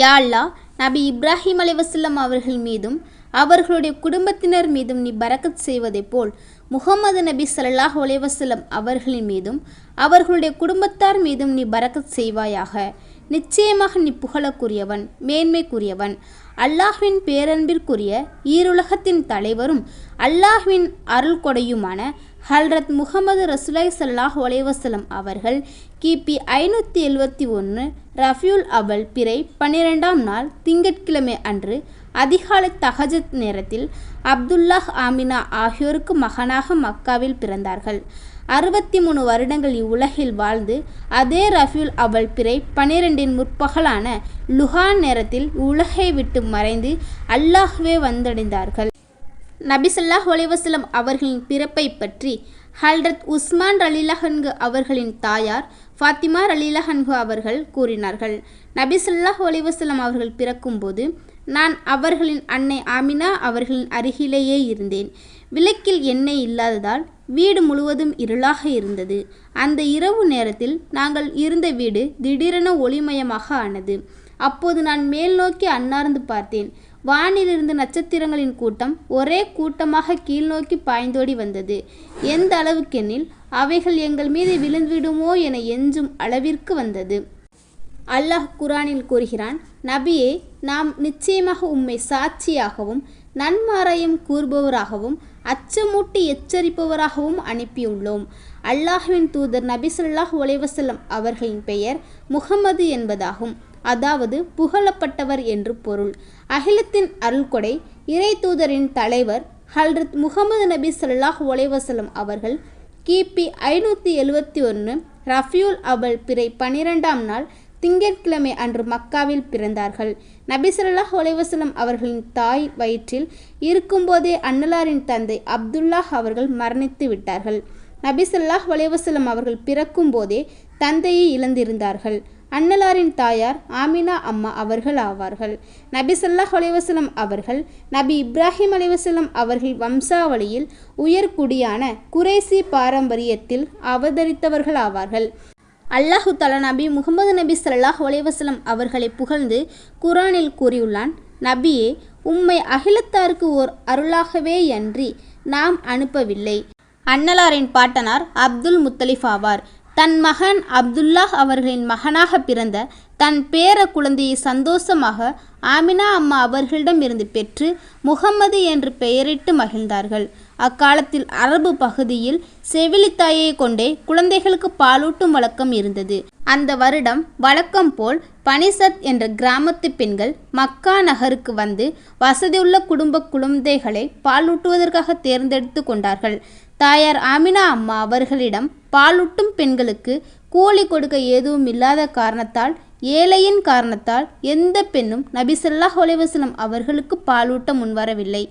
யாழ்லா நபி இப்ராஹிம் அலைவசல்லம் அவர்கள் மீதும் அவர்களுடைய குடும்பத்தினர் மீதும் நீ பரக்கத் செய்வதைப் போல் முகமது நபி சல்லாஹ் அலைஹி அவர்களின் மீதும் அவர்களுடைய குடும்பத்தார் மீதும் நீ பரக்கத் செய்வாயாக. நிச்சயமாக நீ புகழக்குரியவன் மேன்மைக்குரியவன். அல்லாஹ்வின் பேரன்பிற்குரிய ஈருலகத்தின் தலைவரும் அல்லாஹ்வின் அருள் கொடையுமான ஹல்ரத் முகமது ரசுலாய் சல்லாஹ் ஒலைவசலம் அவர்கள் கிபி ஐநூற்றி எழுபத்தி ஒன்று ரஃபியுல் அவல் பிறை பன்னிரெண்டாம் நாள் திங்கட்கிழமை அன்று அதிகாலை தஹஜத் நேரத்தில் அப்துல்லாஹ் ஆமினா ஆகியோருக்கு மகனாக மக்காவில் பிறந்தார்கள். அறுபத்தி மூணு வருடங்கள் இவ்வுலகில் வாழ்ந்து அதே ரஃபியுல் அவல் பிறை பனிரெண்டின் முற்பகலான லுஹான் நேரத்தில் உலகை விட்டு மறைந்து அல்லாஹ்வே வந்தடைந்தார்கள். நபிசல்லாஹ் ஒலைவசலம் அவர்களின் பிறப்பை பற்றி ஹல்ரத் உஸ்மான் ரலீலஹன்கு அவர்களின் தாயார் ஃபாத்திமா ரலீலஹன்கு அவர்கள் கூறினார்கள். நபிசல்லாஹ் ஒலைவசலம் அவர்கள் பிறக்கும்போது நான் அவர்களின் அன்னை ஆமினா அவர்களின் அருகிலேயே இருந்தேன். விளக்கில் எண்ணெய் இல்லாததால் வீடு முழுவதும் இருளாக இருந்தது. அந்த இரவு நேரத்தில் நாங்கள் இருந்த வீடு திடீரென ஒளிமயமாக ஆனது. அப்போது நான் மேல் நோக்கி அன்னார்ந்து பார்த்தேன். வானிலிருந்து நட்சத்திரங்களின் கூட்டம் ஒரே கூட்டமாக கீழ்நோக்கி பாய்ந்தோடி வந்தது. எந்த அளவுக்கெனில் அவைகள் எங்கள் மீது விழுந்துவிடுமோ என எஞ்சும் அளவிற்கு வந்தது. அல்லாஹ் குரானில் கூறுகிறான் நபியே நாம் நிச்சயமாக உம்மை சாட்சியாகவும் நன்மாராயம் கூறுபவராகவும் அச்சமூட்டி எச்சரிப்பவராகவும் அனுப்பியுள்ளோம். அல்லாஹுவின் தூதர் நபி ஸல்லல்லாஹு அவர்களின் பெயர் முகமது என்பதாகும். அதாவது புகழப்பட்டவர் என்று பொருள். அகிலத்தின் அருள்கொடை இறை தூதரின் தலைவர் ஹல்ரத் முகமது நபி சல்லாஹ் ஒலைவசலம் அவர்கள் கிபி ஐநூற்றி எழுவத்தி ஒன்று ரஃபியுல் அவல் பிறை பனிரெண்டாம் நாள் திங்கட்கிழமை அன்று மக்காவில் பிறந்தார்கள். நபிசல்லாஹ் ஒலைவசலம் அவர்களின் தாய் வயிற்றில் இருக்கும்போதே அன்னலாரின் தந்தை அப்துல்லாஹ் அவர்கள் மரணித்து விட்டார்கள். நபிசல்லாஹ் ஒலைவசலம் அவர்கள் பிறக்கும் போதே தந்தையை இழந்திருந்தார்கள். அன்னலாரின் தாயார் ஆமினா அம்மா அவர்கள் ஆவார்கள். நபி சல்லாஹ் அலைவசலம் அவர்கள் நபி இப்ராஹிம் அலைவசலம் அவர்கள் வம்சாவளியில் உயர்குடியான குறைசி பாரம்பரியத்தில் அவதரித்தவர்கள் ஆவார்கள். அல்லாஹு தலா நபி முகமது நபி சல்லாஹ் அலைவசலம் அவர்களை புகழ்ந்து குரானில் கூறியுள்ளான் நபியே உம்மை அகிலத்தாருக்கு ஓர் அருளாகவே அன்றி நாம் அனுப்பவில்லை அன்னலாரின் பாட்டனார் அப்துல் முத்தலிஃப் ஆவார். தன் மகன் அப்துல்லாஹ் அவர்களின் மகனாக பிறந்த தன் பேர குழந்தையை சந்தோஷமாக ஆமினா அம்மா அவர்களிடமிருந்து பெற்று முகம்மது என்று பெயரிட்டு மகிழ்ந்தார்கள். அக்காலத்தில் அரபு பகுதியில் செவிலித்தாயை கொண்டே குழந்தைகளுக்கு பாலூட்டும் வழக்கம் இருந்தது. அந்த வருடம் வழக்கம் போல் பனிசத் என்ற கிராமத்து பெண்கள் மக்கா நகருக்கு வந்து வசதியுள்ள குடும்ப குழந்தைகளை பாலூட்டுவதற்காக தேர்ந்தெடுத்து கொண்டார்கள். தாயார் ஆமினா அம்மா அவர்களிடம் பாலூட்டும் பெண்களுக்கு கூலி கொடுக்க எதுவும் இல்லாத காரணத்தால் ஏழையின் காரணத்தால் எந்த பெண்ணும் நபிசல்லா ஹொலைவசலம் அவர்களுக்கு பாலூட்ட முன்வரவில்லை.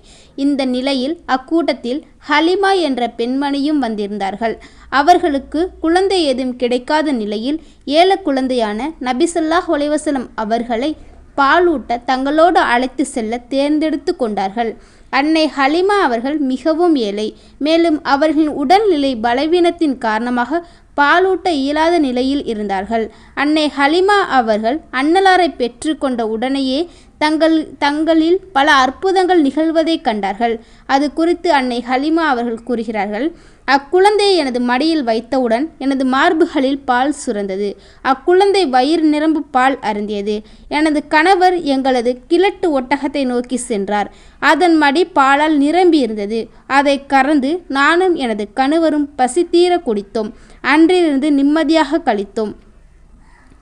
இந்த நிலையில் அக்கூட்டத்தில் ஹலிமா என்ற பெண்மணியும் வந்திருந்தார்கள். அவர்களுக்கு குழந்தை ஏதும் கிடைக்காத நிலையில் ஏழை குழந்தையான நபிசல்லா ஹொலைவசலம் அவர்களை பாலூட்ட தங்களோடு அழைத்து செல்ல தேர்ந்தெடுத்து கொண்டார்கள். அன்னை ஹலிமா அவர்கள் மிகவும் ஏழை. மேலும் அவர்களின் உடல்நிலை பலவீனத்தின் காரணமாக பாலூட்ட இயலாத நிலையில் இருந்தார்கள். அன்னை ஹலிமா அவர்கள் அன்னலாரை பெற்றுக்கொண்ட உடனேயே தங்கள் தங்களில் பல அற்புதங்கள் நிகழ்வதை கண்டார்கள். அது குறித்து அன்னை ஹலிமா அவர்கள் கூறுகிறார்கள் அக்குழந்தையை எனது மடியில் வைத்தவுடன் எனது மார்புகளில் பால் சுரந்தது. அக்குழந்தை வயிறு நிரம்பு பால் அருந்தியது. எனது கணவர் எங்களது கிழட்டு ஒட்டகத்தை நோக்கி சென்றார். அதன் மடி பாலால் நிரம்பி இருந்தது அதை கறந்து நானும் எனது கணவரும் பசி தீர குடித்தோம். அன்றிலிருந்து நிம்மதியாக கழித்தோம்.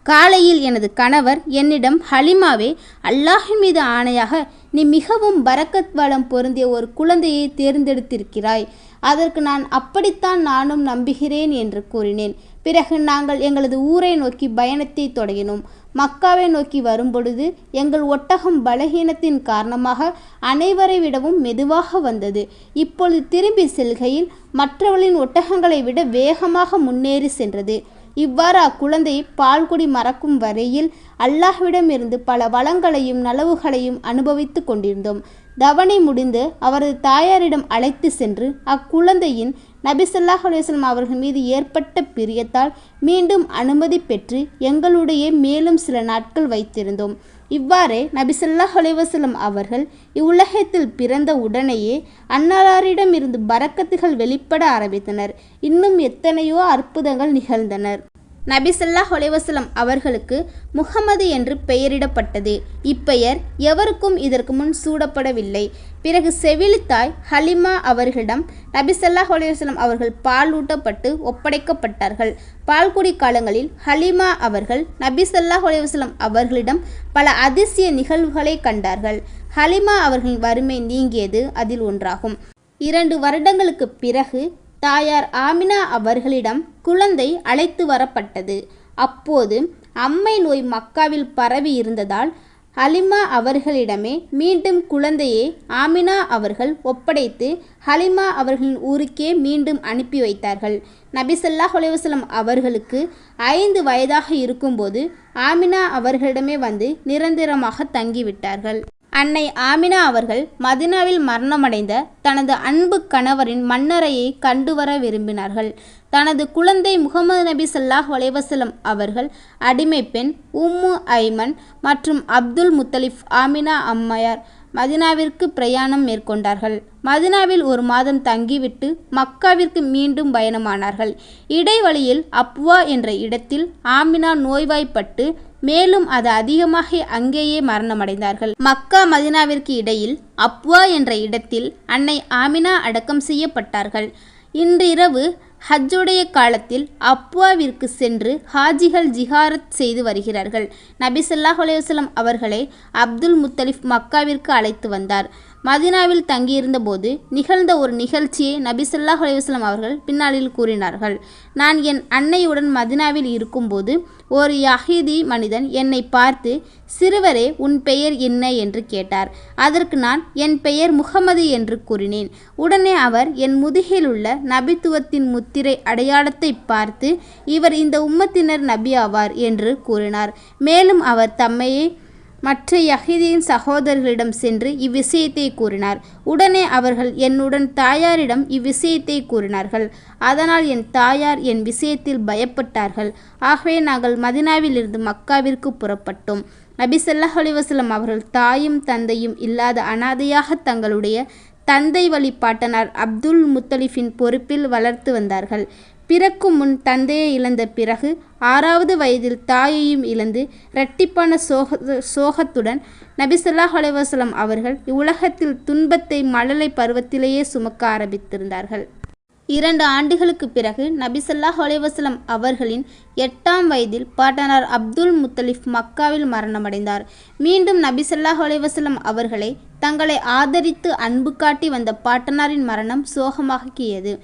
காலையில் எனது கணவர் என்னிடம் ஹலிமாவே அல்லாஹின் மீது ஆணையாக நீ மிகவும் பரக்கத் வளம் பொருந்திய ஒரு குழந்தையை தேர்ந்தெடுத்திருக்கிறாய். அதற்கு நான் அப்படித்தான் நானும் நம்புகிறேன் என்று கூறினேன். பிறகு நாங்கள் எங்களது ஊரை நோக்கி பயணத்தை தொடங்கினோம். மக்காவை நோக்கி வரும்பொழுது எங்கள் ஒட்டகம் பலகீனத்தின் காரணமாக அனைவரை விடவும் மெதுவாக வந்தது. இப்பொழுது திரும்பி செல்கையில் மற்றவர்களின் ஒட்டகங்களை விட வேகமாக முன்னேறி சென்றது. இவ்வாறு அக்குழந்தையை பால்குடி மறக்கும் வரையில் அல்லாஹ்விடமிருந்து பல வளங்களையும் நலவுகளையும் அனுபவித்து கொண்டிருந்தோம். தவணை முடிந்து அவரது தாயாரிடம் அழைத்து சென்று அக்குழந்தையின் நபிசல்லாஹ் அலுவலம் அவர்கள் மீது ஏற்பட்ட பிரியத்தால் மீண்டும் அனுமதி பெற்று எங்களுடைய மேலும் சில நாட்கள் வைத்திருந்தோம். இவ்வாறே நபிசல்லாஹ் அலைவசலம் அவர்கள் இவ்வுலகத்தில் பிறந்த உடனேயே அன்னாரிடமிருந்து பரக்கத்துகள் வெளிப்பட ஆரம்பித்தனர். இன்னும் எத்தனையோ அற்புதங்கள் நிகழ்ந்தனர். நபிசல்லா ஹொலைவசலம் அவர்களுக்கு முகமது என்று பெயரிடப்பட்டது. இப்பெயர் எவருக்கும் இதற்கு முன் சூடப்படவில்லை. பிறகு செவிலித்தாய் ஹலிமா அவர்களிடம் நபிசல்லா ஹொலைவசலம் அவர்கள் பாலூட்டப்பட்டு ஒப்படைக்கப்பட்டார்கள். பால்குடி காலங்களில் ஹலிமா அவர்கள் நபிசல்லா ஹொலைவசலம் அவர்களிடம் பல அதிசய நிகழ்வுகளை கண்டார்கள். ஹலிமா அவர்களின் வறுமை நீங்கியது அதில் ஒன்றாகும். இரண்டு வருடங்களுக்கு பிறகு தாயார் ஆமினா அவர்களிடம் குழந்தை அழைத்து வரப்பட்டது. அப்போது அம்மை நோய் மக்காவில் பரவி இருந்ததால் ஹலிமா அவர்களிடமே மீண்டும் குழந்தையை ஆமினா அவர்கள் ஒப்படைத்து ஹலிமா அவர்களின் ஊருக்கே மீண்டும் அனுப்பி வைத்தார்கள். நபி ஸல்லல்லாஹு அவர்களுக்கு ஐந்து வயதாக இருக்கும்போது ஆமினா அவர்களிடமே வந்து நிரந்தரமாக தங்கிவிட்டார்கள். அன்னை ஆமினா அவர்கள் மதினாவில் மரணமடைந்த தனது அன்பு கணவரின் மன்னரையை கண்டு வர விரும்பினார்கள். தனது குழந்தை முகமது நபி சல்லாஹ் வலைவசலம் அவர்கள் அடிமை பெண் உம்மு ஐமன் மற்றும் அப்துல் முத்தலிஃப் ஆமினா அம்மையார் மதினாவிற்கு பிரயாணம் மேற்கொண்டார்கள். மதினாவில் ஒரு மாதம் தங்கிவிட்டு மக்காவிற்கு மீண்டும் பயணமானார்கள். இடைவழியில் அப்வா என்ற இடத்தில் ஆமினா நோய்வாய்ப்பட்டு மேலும் அது அதிகமாக அங்கேயே மரணமடைந்தார்கள். மக்கா மதினாவிற்கு இடையில் அப்வா என்ற இடத்தில் அன்னை ஆமினா அடக்கம் செய்யப்பட்டார்கள். இன்று இரவு ஹஜ்ஜுடைய காலத்தில் அப்வாவிற்கு சென்று ஹாஜிகள் ஜிஹாரத் செய்து வருகிறார்கள். நபி சொல்லாஹ் அலைஹி அவர்களை அப்துல் முத்தலிஃப் மக்காவிற்கு அழைத்து வந்தார். மதினாவில் தங்கியிருந்தபோது நிகழ்ந்த ஒரு நிகழ்ச்சியை நபிசல்லாஹ் ஸல்லல்லாஹு அவர்கள் பின்னாளில் கூறினார்கள். நான் என் அன்னையுடன் மதினாவில் இருக்கும்போது ஒரு யஹீதி மனிதன் என்னை பார்த்து சிறுவரே உன் பெயர் என்ன என்று கேட்டார். அதற்கு நான் என் பெயர் முகமது என்று கூறினேன். உடனே அவர் என் முதுகில் உள்ள நபித்துவத்தின் முத்திரை அடையாளத்தை பார்த்து இவர் இந்த உம்மத்தினர் நபி ஆவார் என்று கூறினார். மேலும் அவர் தம்மையே மற்ற யஹீதியின் சகோதரர்களிடம் சென்று இவ்விஷயத்தை கூறினார். உடனே அவர்கள் என்னுடன் தாயாரிடம் இவ்விஷயத்தை கூறினார்கள். அதனால் என் தாயார் என் விஷயத்தில் பயப்பட்டார்கள். ஆகவே நாங்கள் மதினாவிலிருந்து மக்காவிற்கு புறப்பட்டோம். நபி ஸல்லல்லாஹு அவர்கள் தாயும் தந்தையும் இல்லாத அனாதையாக தங்களுடைய தந்தை வழிபாட்டனார் அப்துல் முத்தலிஃபின் பொறுப்பில் வளர்த்து வந்தார்கள். பிறக்கும் முன் தந்தையை இழந்த பிறகு ஆறாவது வயதில் தாயையும் இழந்து இரட்டிப்பான சோக சோகத்துடன் நபிசல்லாஹ் அலைவாஸ்லம் அவர்கள் இவ்வுலகத்தில் துன்பத்தை மழலை பருவத்திலேயே சுமக்க ஆரம்பித்திருந்தார்கள். இரண்டு ஆண்டுகளுக்கு பிறகு நபிசல்லாஹ் அலைவாஸ்லம் அவர்களின் எட்டாம் வயதில் பாட்டனார் அப்துல் முத்தலிஃப் மக்காவில் மரணமடைந்தார். மீண்டும் நபிசல்லாஹ் அலைவாஸ்லம் அவர்களை தங்களை ஆதரித்து அன்பு காட்டி வந்த பாட்டனாரின் மரணம் சோகமாக்கியது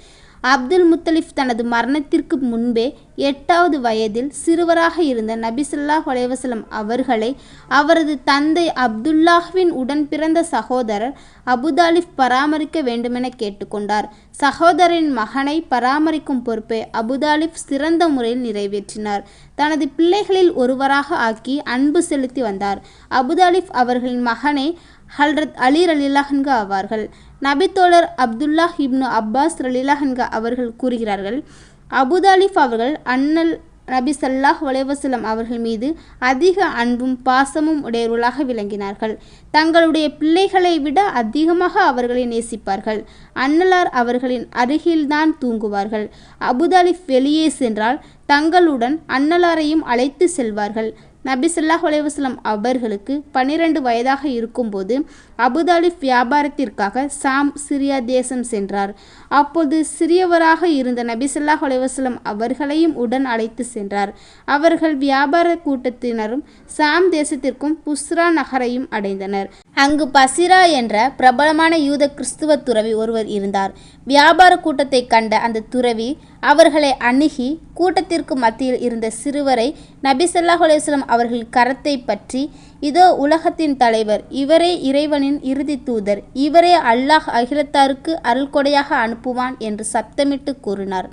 அப்துல் முத்தலிஃப் தனது மரணத்திற்கு முன்பே எட்டாவது வயதில் சிறுவராக இருந்த நபி ஸல்லல்லாஹு அவர்களை அவரது தந்தை அப்துல்லாஹ்வின் உடன் பிறந்த சகோதரர் அபுதாலிஃப் பராமரிக்க வேண்டுமென கேட்டுக்கொண்டார். சகோதரின் மகனை பராமரிக்கும் பொறுப்பை அபுதாலிஃப் சிறந்த முறையில் நிறைவேற்றினார். தனது பிள்ளைகளில் ஒருவராக ஆக்கி அன்பு செலுத்தி வந்தார். அபுதாலிஃப் அவர்களின் மகனை ஹல்ரத் அலி ரலிலாஹன்க ஆவார்கள். நபித்தோழர் அப்துல்லா இப்னு அப்பாஸ் ரலிலாஹன்கா அவர்கள் கூறுகிறார்கள் அபுதாலிஃப் அவர்கள் அண்ணல் நபி சல்லாஹ் வலைவசலம் அவர்கள் மீது அதிக அன்பும் பாசமும் உடையவர்களாக விளங்கினார்கள். தங்களுடைய பிள்ளைகளை விட அதிகமாக அவர்களை நேசிப்பார்கள். அன்னலார் அவர்களின் அருகில்தான் தூங்குவார்கள். அபுதாலிஃப் வெளியே சென்றால் தங்களுடன் அன்னலாரையும் அழைத்து செல்வார்கள். நபி சொல்லாஹ் அலைவாஸ்லம் அவர்களுக்கு பன்னிரண்டு வயதாக இருக்கும்போது அபுதாலிப் வியாபாரத்திற்காக சாம் சிரியா தேசம் சென்றார். அப்போது சிறியவராக இருந்த நபி சொல்லாஹ் அலைவாஸ்லம் அவர்களையும் உடன் அழைத்து சென்றார். அவர்கள் வியாபார கூட்டத்தினரும் சாம் தேசத்திற்கும் புஸ்ரா நகரையும் அடைந்தனர். அங்கு பசிரா என்ற பிரபலமான யூத கிறிஸ்துவ துறவி ஒருவர் இருந்தார். வியாபார கூட்டத்தை கண்ட அந்த துறவி அவர்களை அணுகி கூட்டத்திற்கு மத்தியில் இருந்த சிறுவரை நபி ஸல்லல்லாஹு அவர்கள் கரத்தை பற்றி இதோ உலகத்தின் தலைவர் இவரே இறைவனின் இறுதி தூதர் இவரே அல்லாஹ் அகிலத்தாருக்கு அருள்கொடையாக அனுப்புவான் என்று சப்தமிட்டு கூறினார்.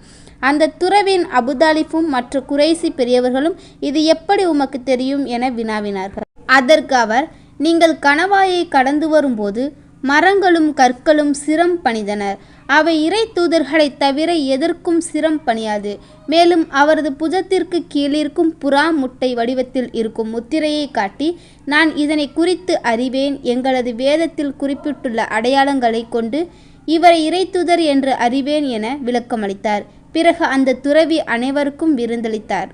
அந்த துறவின் அபுதாலிஃபும் மற்ற குறைசி பெரியவர்களும் இது எப்படி உமக்கு தெரியும்? என வினாவினார்கள். அதற்கு அவர் நீங்கள் கணவாயை கடந்து வரும்போது மரங்களும் கற்களும் சிரம் பணிந்தனர். அவை இறை தூதர்களைத் தவிர எதற்கும் சிரம் பணியாது. மேலும் அவரது புஜத்திற்கு கீழிருக்கும் புறா முட்டை வடிவத்தில் இருக்கும் முத்திரையை காட்டி நான் இதனை குறித்து அறிவேன். எங்களது வேதத்தில் குறிப்பிட்டுள்ள அடையாளங்களை கொண்டு இவரை இறைத்துதர் என்று அறிவேன் என விளக்கமளித்தார். பிறகு அந்த துறவி அனைவருக்கும் விருந்தளித்தார்.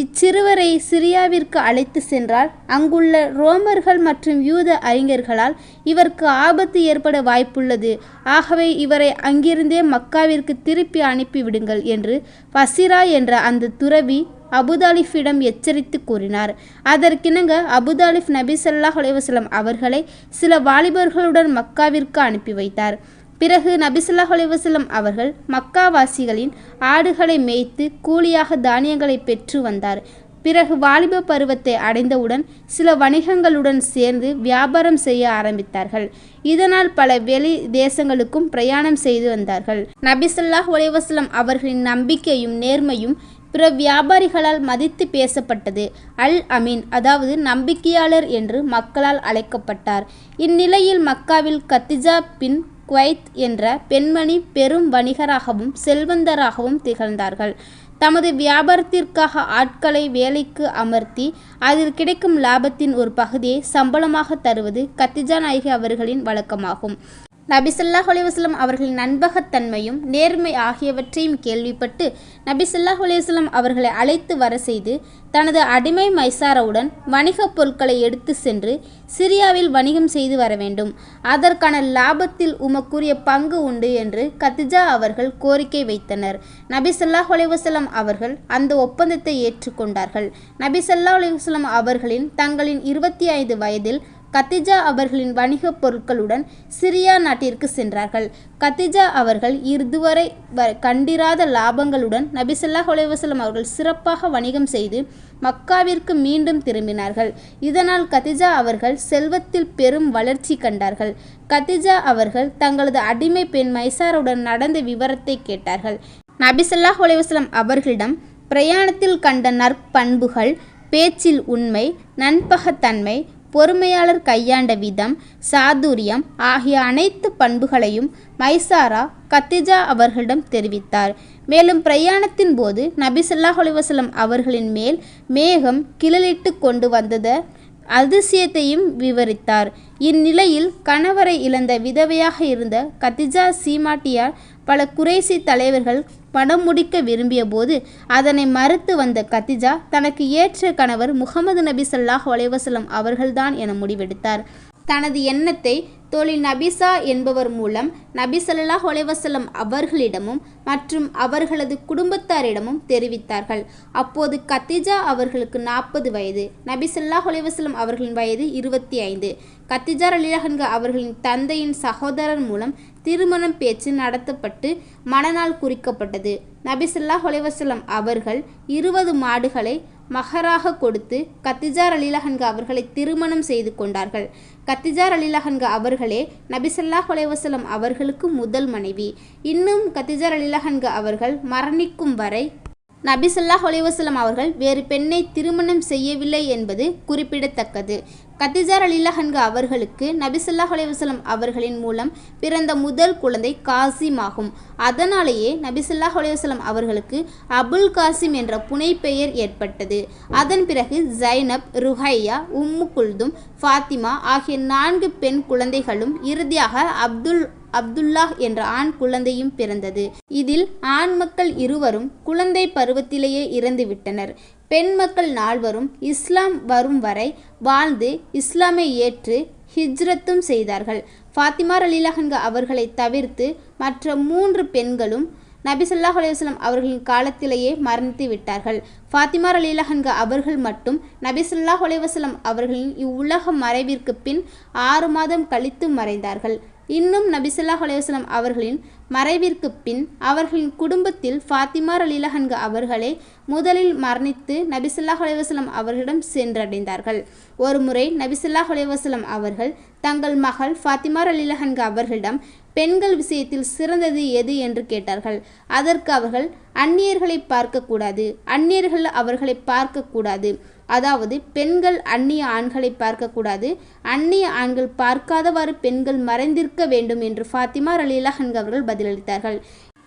இச்சிறுவரை சிரியாவிற்கு அழைத்து சென்றால் அங்குள்ள ரோமர்கள் மற்றும் யூத அறிஞர்களால் இவருக்கு ஆபத்து ஏற்பட வாய்ப்புள்ளது. ஆகவே இவரை அங்கிருந்தே மக்காவிற்கு திருப்பி அனுப்பிவிடுங்கள் என்று பசிரா என்ற அந்த துறவி அபுதாலிஃபிடம் எச்சரித்து கூறினார். அதற்கிணங்க அபுதாலிஃப் நபி சல்லாஹ் அலைஹி அவர்களை சில வாலிபர்களுடன் மக்காவிற்கு அனுப்பி வைத்தார். பிறகு நபிசல்லாஹ் அலைவசல்லம் அவர்கள் மக்காவாசிகளின் ஆடுகளை மேய்த்து கூலியாக தானியங்களை பெற்று வந்தார். பிறகு வாலிப பருவத்தை அடைந்தவுடன் சில வணிகங்களுடன் சேர்ந்து வியாபாரம் செய்ய ஆரம்பித்தார்கள். இதனால் பல வெளி தேசங்களுக்கும் பிரயாணம் செய்து வந்தார்கள். நபிசல்லாஹ் அலைவசல்லம் அவர்களின் நம்பிக்கையும் நேர்மையும் பிற வியாபாரிகளால் மதித்து பேசப்பட்டது. அல் அமீன் அதாவது நம்பிக்கையாளர் என்று மக்களால் அழைக்கப்பட்டார். இந்நிலையில் மக்காவில் கத்திஜா பின் குவைத் என்ற பெண்மணி பெரும் வணிகராகவும் செல்வந்தராகவும் திகழ்ந்தார்கள். தமது வியாபாரத்திற்காக ஆட்களை வேலைக்கு அமர்த்தி அதில் கிடைக்கும் லாபத்தின் ஒரு பகுதியை சம்பளமாக தருவது கத்திஜா நாயகி அவர்களின் வழக்கமாகும். நபிசல்லாஹ் அலிவாஸ்லம் அவர்களின் நண்பகத்தன்மையும் நேர்மை ஆகியவற்றையும் கேள்விப்பட்டு நபிசல்லாஹ் அலிவாஸ்லம் அவர்களை அழைத்து வர செய்து தனது அடிமை மைசாராவுடன் வணிகப் பொருட்களை எடுத்து சென்று சிரியாவில் வணிகம் செய்து வர வேண்டும். அதற்கான லாபத்தில் உமக்குரிய பங்கு உண்டு என்று கத்திஜா அவர்கள் கோரிக்கை வைத்தனர். நபி ஸல்லல்லாஹு அவர்கள் அந்த ஒப்பந்தத்தை ஏற்றுக்கொண்டார்கள். நபி ஸல்லல்லாஹு அவர்களின் தங்களின் இருபத்தி ஐந்து வயதில் கத்திஜா அவர்களின் வணிகப் பொருட்களுடன் சிரியா நாட்டிற்கு சென்றார்கள். கத்திஜா அவர்கள் இதுவரை வ- கண்டிராத லாபங்களுடன் நபிசல்லாஹ் ஸல்லல்லாஹு அவர்கள் சிறப்பாக வணிகம் செய்து மக்காவிற்கு மீண்டும் திரும்பினார்கள். இதனால் கத்திஜா அவர்கள் செல்வத்தில் பெரும் வளர்ச்சி கண்டார்கள். கத்திஜா அவர்கள் தங்களது அடிமை பெண் மைசாருடன் நடந்த விவரத்தை கேட்டார்கள். நபிசல்லாஹ் ஸல்லல்லாஹு அவர்களிடம் பிரயாணத்தில் கண்ட நற்பண்புகள் பேச்சில் உண்மை நண்பகத்தன்மை பொறுமையாளர் கையாண்ட விதம் சாதுரியம் ஆகிய அனைத்து பண்புகளையும் மைசாரா கத்திஜா அவர்களிடம் தெரிவித்தார். மேலும் பிரயாணத்தின் போது நபி ஸல்லல்லாஹு அவர்களின் மேல் மேகம் கிளலிட்டு கொண்டு வந்தது. அதிசயத்தையும் விவரித்தார். இந்நிலையில் கணவரை இழந்த விதவையாக இருந்த கத்திஜா சீமாட்டியார் பல குறைசி தலைவர்கள் பணம் முடிக்க விரும்பிய போது அதனை மறுத்து வந்த கத்திஜா தனக்கு ஏற்ற கணவர் முகமது நபி சல்லாஹ் அலைஹி அவர்கள்தான் என முடிவெடுத்தார். தனது எண்ணத்தை தோழி நபிசா என்பவர் மூலம் நபி ஸல்லல்லாஹு அவர்களிடமும் மற்றும் அவர்களது குடும்பத்தாரிடமும் தெரிவித்தார்கள். அப்போது கத்திஜா அவர்களுக்கு நாற்பது வயது நபி ஸல்லல்லாஹு அவர்களின் வயது இருபத்தி ஐந்து. கத்திஜா அலிலஹன்க அவர்களின் தந்தையின் சகோதரர் மூலம் திருமணம் பேச்சு நடத்தப்பட்டு மணநாள் குறிக்கப்பட்டது. நபி ஸல்லல்லாஹு அவர்கள் இருபது மாடுகளை மகராக கொடுத்து கத்திஜார் அலிலஹன்க அவர்களை திருமணம் செய்து கொண்டார்கள். கத்திஜார் அலிலஹன்க அவர்களே நபிசல்லாஹ் ஹொலைவசலம் அவர்களுக்கு முதல் மனைவி. இன்னும் கத்திஜார் அலிலஹன்க அவர்கள் மரணிக்கும் வரை நபி ஸல்லல்லாஹு அவர்கள் வேறு பெண்ணை திருமணம் செய்யவில்லை என்பது குறிப்பிடத்தக்கது. கத்திஜார் அலிலஹன்க அவர்களுக்கு நபி ஸல்லல்லாஹு அவர்களின் மூலம் பிறந்த முதல் குழந்தை காசிம் ஆகும். அதனாலேயே நபி ஸல்லல்லாஹு அவர்களுக்கு அபுல் காசிம் என்ற புனை பெயர் ஏற்பட்டது. அதன் பிறகு ஜைனப் ருஹையா உம்மு குல்தும் ஃபாத்திமா ஆகிய நான்கு பெண் குழந்தைகளும் இறுதியாக அப்துல் அப்துல்லாஹ் என்ற ஆண் குழந்தையும் பிறந்தது. இதில் ஆண் மக்கள் இருவரும் குழந்தை பருவத்திலேயே இறந்துவிட்டனர். பெண் மக்கள் நால்வரும் இஸ்லாம் வரும் வரை வாழ்ந்து இஸ்லாமை ஏற்று ஹிஜ்ரத்தும் செய்தார்கள். ஃபாத்திமா அலிலஹன்க அவர்களை தவிர்த்து மற்ற மூன்று பெண்களும் நபி ஸல்லல்லாஹு அவர்களின் காலத்திலேயே மரணித்து விட்டார்கள். ஃபாத்திமா அலிலஹன்க அவர்கள் மட்டும் நபி ஸல்லல்லாஹு அவர்களின் இவ்வுலக மறைவிற்கு பின் ஆறு மாதம் கழித்து மறைந்தார்கள். இன்னும் நபிசல்லா ஸல்லல்லாஹு அவர்களின் மறைவிற்கு பின் அவர்களின் குடும்பத்தில் ஃபாத்திமா அலிலஹன்க அவர்களே முதலில் மரணித்து நபிசல்லா ஸல்லல்லாஹு அவர்களிடம் சென்றடைந்தார்கள். ஒருமுறை நபிசல்லா ஸல்லல்லாஹு அவர்கள் தங்கள் மகள் ஃபாத்திமா அலிலஹன்க அவர்களிடம் பெண்கள் விஷயத்தில் சிறந்தது எது? என்று கேட்டார்கள். அதற்கு அவர்கள் அந்நியர்களை பார்க்கக்கூடாது. அந்நியர்கள் அவர்களை பார்க்கக்கூடாது. அதாவது பெண்கள் அந்நிய ஆண்களை பார்க்கக்கூடாது. அந்நிய ஆண்கள் பார்க்காதவாறு பெண்கள் மறைந்திருக்க வேண்டும் என்று ஃபாத்திமா ரலீலா அவர்கள் பதிலளித்தார்கள்.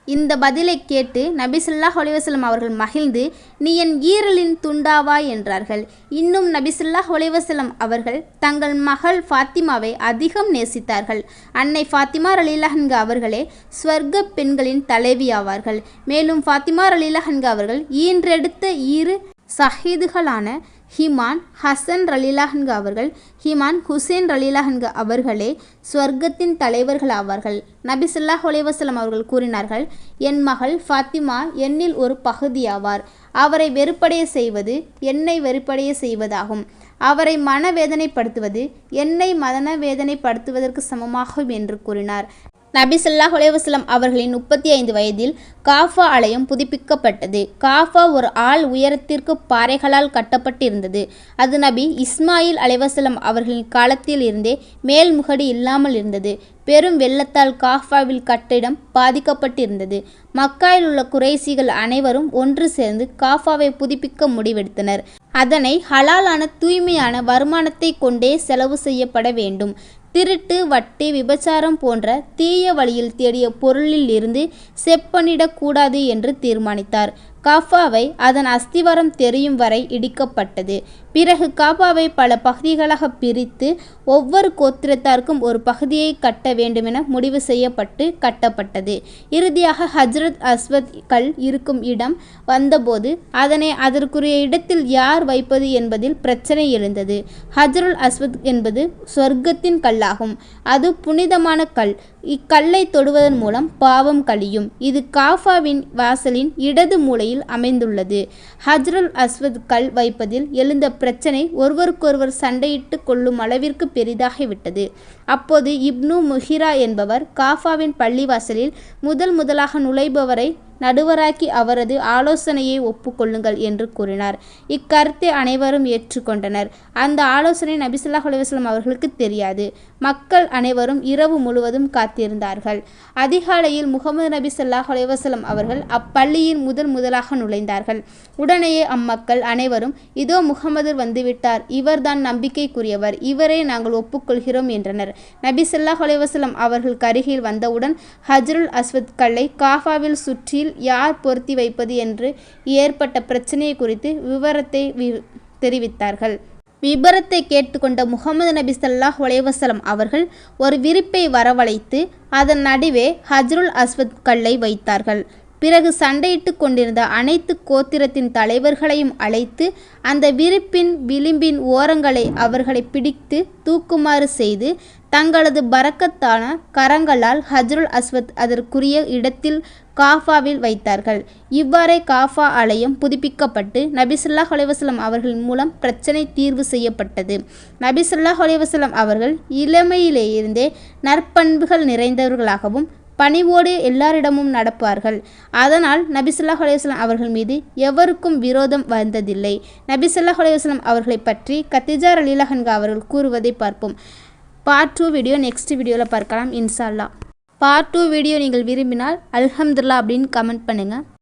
இந்த பதிலை கேட்டு நபிசுல்லாஹ் ஹொலிவசலம் அவர்கள் மகிழ்ந்து நீ என் ஈரலின் துண்டாவாய் என்றார்கள். இன்னும் நபிசுல்லாஹ் ஹொலிவசலம் அவர்கள் தங்கள் மகள் ஃபாத்திமாவை அதிகம் நேசித்தார்கள். அன்னை ஃபாத்திமா ரலீலஹன்கு அவர்களே ஸ்வர்க்க பெண்களின் தலைவி ஆவார்கள் மேலும் ஃபாத்திமா ரலீலஹன்கு அவர்கள் ஈன்றெடுத்த ஈறு சஹீதுகளான ஹிமான் ஹசன் ரலீலாஹன்கு அவர்கள் ஹிமான் ஹுசேன் ரலீலாஹன்கு அவர்களே ஸ்வர்க்கத்தின் தலைவர்கள் ஆவார்கள். நபி ஸல்லல்லாஹு அவர்கள் கூறினார்கள் என் மகள் ஃபாத்திமா என்னில் ஒரு பகுதியாவார். அவரை வெறுப்படைய செய்வது என்னை வெறுப்படைய செய்வதாகும். அவரை மனவேதனைப்படுத்துவது என்னை மனவேதனைப்படுத்துவதற்கு சமமாகும் என்று கூறினார். நபி ஸல்லல்லாஹு அவர்களின் முப்பத்தி ஐந்து வயதில் காஃபா ஆலயம் புதுப்பிக்கப்பட்டது. காஃபா ஒரு ஆள் உயரத்திற்கு பாறைகளால் கட்டப்பட்டிருந்தது. அது நபி இஸ்மாயில் அலைவசலம் அவர்களின் காலத்தில் இருந்தே மேல்முகடு இல்லாமல் இருந்தது. பெரும் வெள்ளத்தால் காஃபாவில் கட்டிடம் பாதிக்கப்பட்டிருந்தது. மக்காயில் உள்ள குறைசிகள் அனைவரும் ஒன்று சேர்ந்து காஃபாவை புதுப்பிக்க முடிவெடுத்தனர். அதனை ஹலாலான தூய்மையான வருமானத்தை கொண்டே செலவு செய்யப்பட வேண்டும். திருட்டு வட்டி விபச்சாரம் போன்ற தீய வழியில் தேடிய பொருளில் இருந்து செப்பனிடக்கூடாது என்று தீர்மானித்தார். காஃபாவை அதன் அஸ்திவாரம் தெரியும் வரை இடிக்கப்பட்டது. பிறகு காபாவை பல பகுதிகளாக பிரித்து ஒவ்வொரு கோத்திரத்தாருக்கும் ஒரு பகுதியை கட்ட வேண்டுமென முடிவு செய்யப்பட்டு கட்டப்பட்டது. இறுதியாக ஹஜ்ரத் அஸ்வத் கல் இருக்கும் இடம் வந்தபோது அதனை அதற்குரிய இடத்தில் யார் வைப்பது என்பதில் பிரச்சனை எழுந்தது. ஹஜ்ருல் அஸ்வத் என்பது சொர்க்கத்தின் கல்லாகும். அது புனிதமான கல். இக்கல்லை தொடுவதன் மூலம் பாவம் கழியும். இது காஃபாவின் வாசலின் இடது மூலை நிலையில் அமைந்துள்ளது. ஹஜ்ரல் அஸ்வத் கல் வைப்பதில் எழுந்த பிரச்சனை ஒருவருக்கொருவர் சண்டையிட்டு கொள்ளும் அளவிற்கு பெரிதாகிவிட்டது. அப்போது இப்னு முஹிரா என்பவர் காஃபாவின் பள்ளிவாசலில் முதல் முதலாக நுழைபவரை நடுவராக்கி அவரது ஆலோசனையை ஒப்புக்கொள்ளுங்கள் என்று கூறினார். இக்கருத்தை அனைவரும் ஏற்றுக்கொண்டனர். அந்த ஆலோசனை நபிசுல்லா அலுவலம் அவர்களுக்கு தெரியாது. மக்கள் அனைவரும் இரவு முழுவதும் காத்திருந்தார்கள். அதிகாலையில் முகமது நபி சொல்லாஹ் அலுவலம் அவர்கள் அப்பள்ளியின் முதல் முதலாக நுழைந்தார்கள். உடனேயே அம்மக்கள் அனைவரும் இதோ முகமது வந்துவிட்டார். இவர்தான் நம்பிக்கைக்குரியவர். இவரை நாங்கள் ஒப்புக்கொள்கிறோம் என்றனர். நபி சொல்லாஹ் அலுவலம் அவர்கள் கருகில் வந்தவுடன் ஹஜ்ருல் அஸ்வத் கல்லை காஃபாவில் வீட்டில் யார் பொருத்தி வைப்பது என்று ஏற்பட்ட பிரச்சனை குறித்து விவரத்தை தெரிவித்தார்கள். விபரத்தை கேட்டுக்கொண்ட முகமது நபி சல்லாஹ் வலைவசலம் அவர்கள் ஒரு விரிப்பை வரவழைத்து அதன் நடுவே ஹஜ்ருல் அஸ்வத் கல்லை வைத்தார்கள். பிறகு சண்டையிட்டு கொண்டிருந்த அனைத்து கோத்திரத்தின் தலைவர்களையும் அழைத்து அந்த விரிப்பின் விளிம்பின் ஓரங்களை அவர்களை பிடித்து தூக்குமாறு செய்து தங்களது பறக்கத்தான கரங்களால் ஹஜ்ருல் அஸ்வத் அதற்குரிய இடத்தில் காஃபாவில் வைத்தார்கள். இவ்வாறே காஃபா ஆலயம் புதுப்பிக்கப்பட்டு நபிசுல்லாஹ் அலைவாஸ்லம் அவர்களின் மூலம் பிரச்சனை தீர்வு செய்யப்பட்டது. நபிசுல்லாஹ் அலைவாஸ்லம் அவர்கள் இளமையிலேயிருந்தே நற்பண்புகள் நிறைந்தவர்களாகவும் பணிவோடு எல்லாரிடமும் நடப்பார்கள். அதனால் நபிசுல்லாஹ் அலையுஸ்லாம் அவர்கள் மீது எவருக்கும் விரோதம் வந்ததில்லை. நபிசுல்லாஹ் அலையுஸ்லாம் அவர்களை பற்றி கத்திஜார் அலிலஹன்கா அவர்கள் கூறுவதை பார்ப்போம். பார்ட் டூ வீடியோ நெக்ஸ்ட் வீடியோவில் பார்க்கலாம் இன்ஷால்லா பார்ட் டூ வீடியோ நீங்கள் விரும்பினால் அல்ஹம்துல்லா அப்படின்னு கமெண்ட் பண்ணுங்கள்